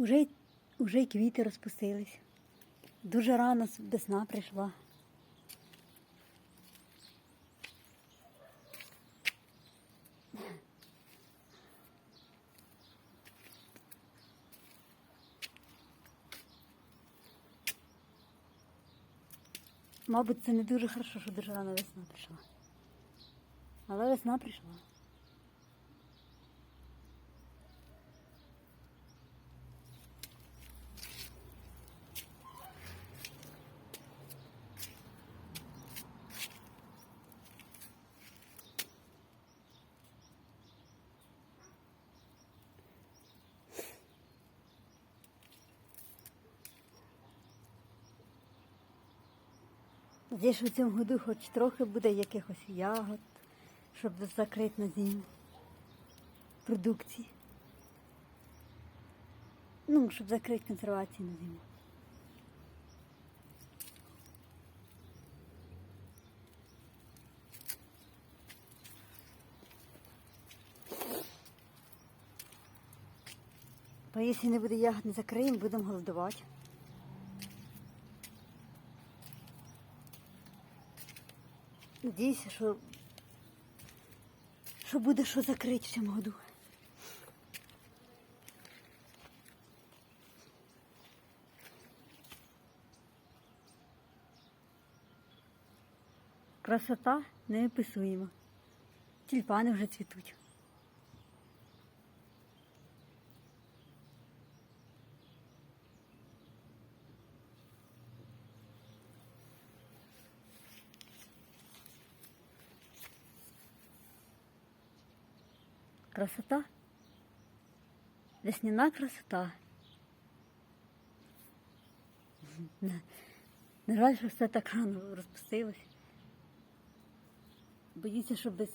Уже, уже й квіти розпустились. Дуже рано весна прийшла. Мабуть, це не дуже хорошо, що дуже рано весна прийшла. Але весна прийшла. Здесь в цьому году хоч трохи буде якихось ягод, щоб закрити на зиму продукції. Ну, щоб закрити консервацію на зиму. Бо якщо не буде ягод, не закриємо, будемо голодувати. Надіюся, що, що буде що закрити в цьому году. Красота неописуєма. Тюльпани вже цвітуть. Красота. Весняна красота. Не жаль, що все так рано розпустилось. Боюся, що без,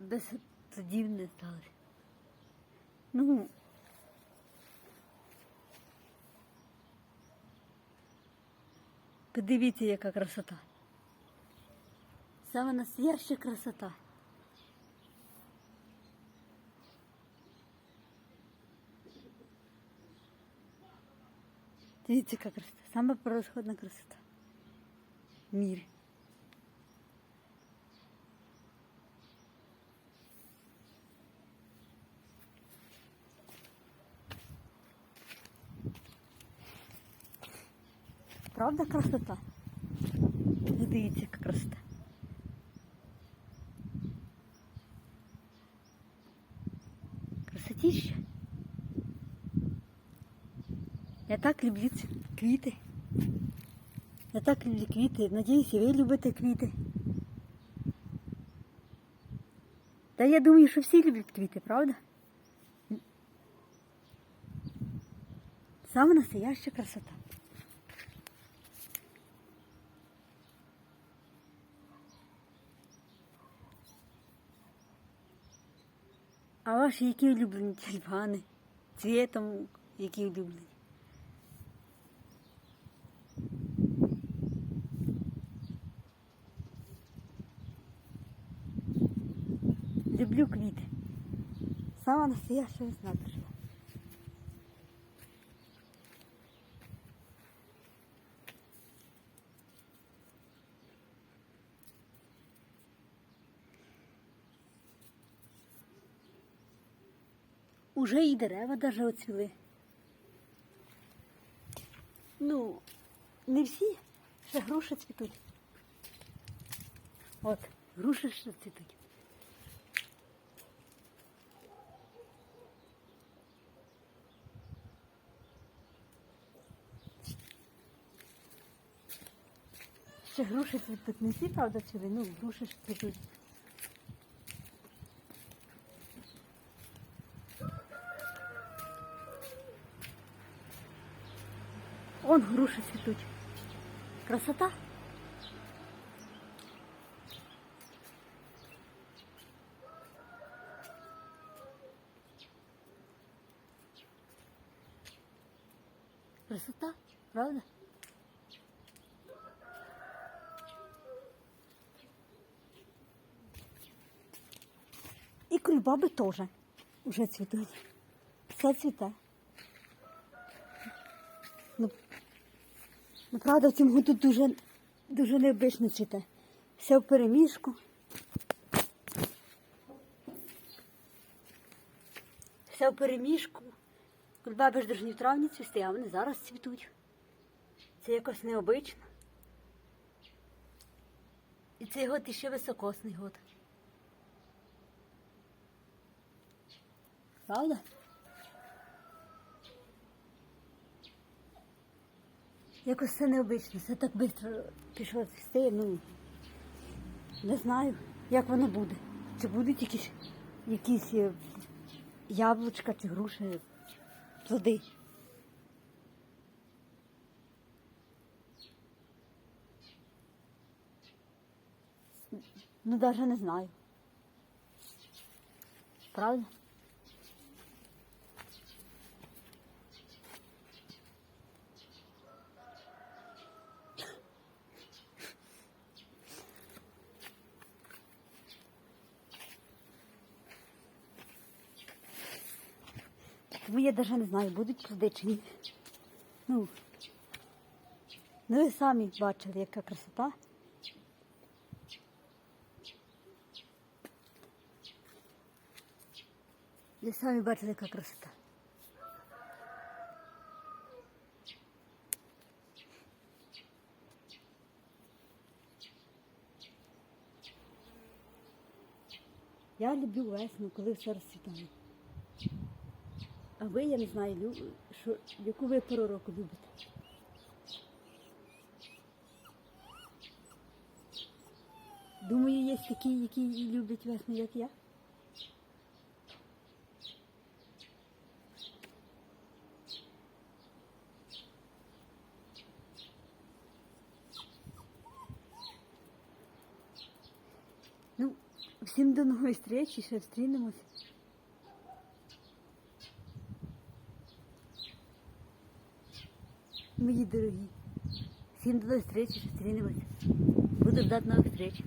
без садів не сталося. Ну, подивіться, яка красота. Саме настояща красота. Дивіться, яка красота. Сама превосходна красота в мірі. Правда красота? Ну, Дивіться, яка красота. Красотища. Я так люблю квіти. Я так люблю квіти. Надіюсь, ви любите квіти. Та я думаю, що всі люблять квіти, правда? Саме настояща красота. А ваші які улюблені тюльпани? Цвітом які улюблені? Люблю квіти. Сама настояща весна прийшла. Уже і дерева даже оцвіли. Ну, не всі, ще груші цвітуть. От, груші ще цвітуть. Ще груші цвітуть. Не всі, правда, цвіли, ну, груші ж цвітуть. Он груші цвітуть. Красота. Красота, правда? І кульбаби теж уже цвітуть. все цвіте. Ну, ну, правда, в цьому году дуже, дуже необично цвіте. Все в переміжку. Все в переміжку. Кульбаби ж повинні в травні цвісти, а вони зараз цвітуть. Це якось необично. І цей год іще високосний год. Правда? Якось це необично, це так швидко пішло цвісти, ну не знаю, як воно буде. Чи будуть якісь, якісь е, яблучка чи груші, плоди. Ну, навіть не знаю. Правда? Тому я навіть не знаю, будуть плоди чи ні. Ну, ну ви самі бачили, яка красота. Ви самі бачили, яка красота. Я люблю весну, коли все розцвітає. А ви, я не знаю, що, яку ви пору року любите. Думаю, є такі, які люблять весну, як я. Ну, всім до нової зустрічі, ще зустрінемось. Мої дорогі. Всім до новых зустрічі, зустрінемось. Буду ждати нових зустріч.